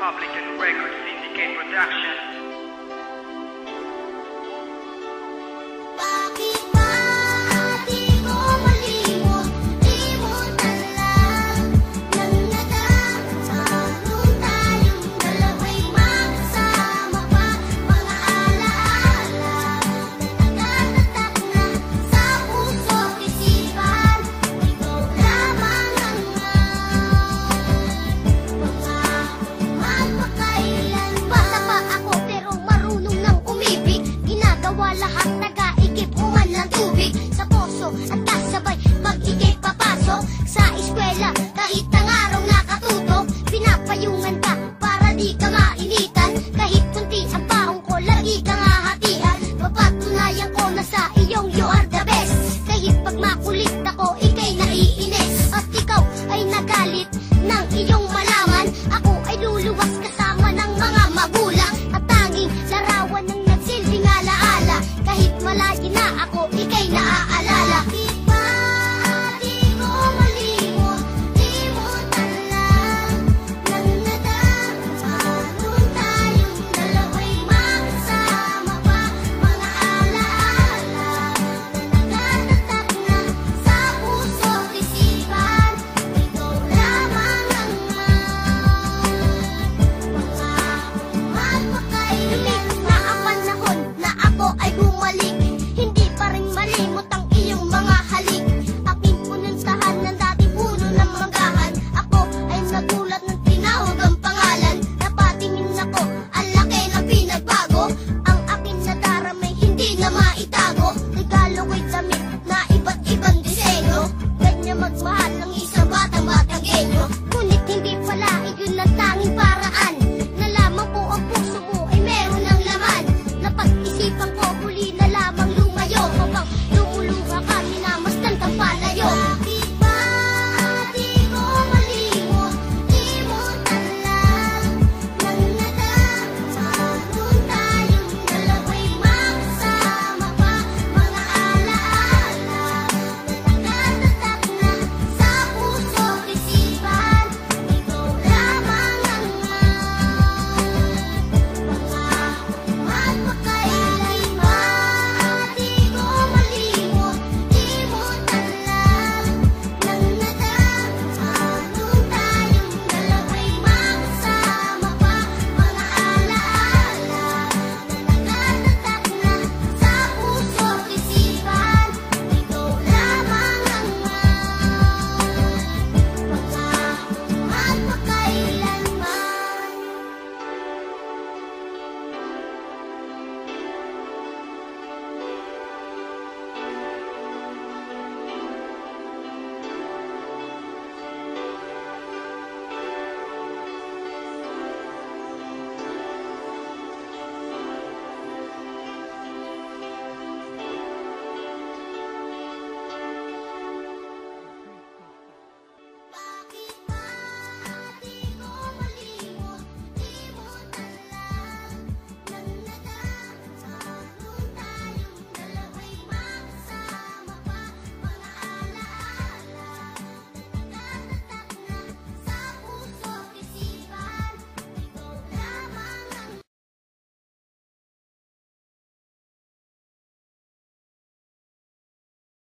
Republican Records Syndicate production. Eskwela kahit ang araw nakatutok Pinapayungan ka para di ka mainitan. Kahit kunti ang baong ko lagi kang hahatian Papatunayan ko na sa iyong you are the best. Kahit pag makulit ako ikay naiinis. At ikaw ay nagalit ng iyong malaman. Ako ay luluwas kasama ng mga magulang. At tanging larawan ng nagsilbing alaala. Kahit malayo na ako, ikay naaalala 完了又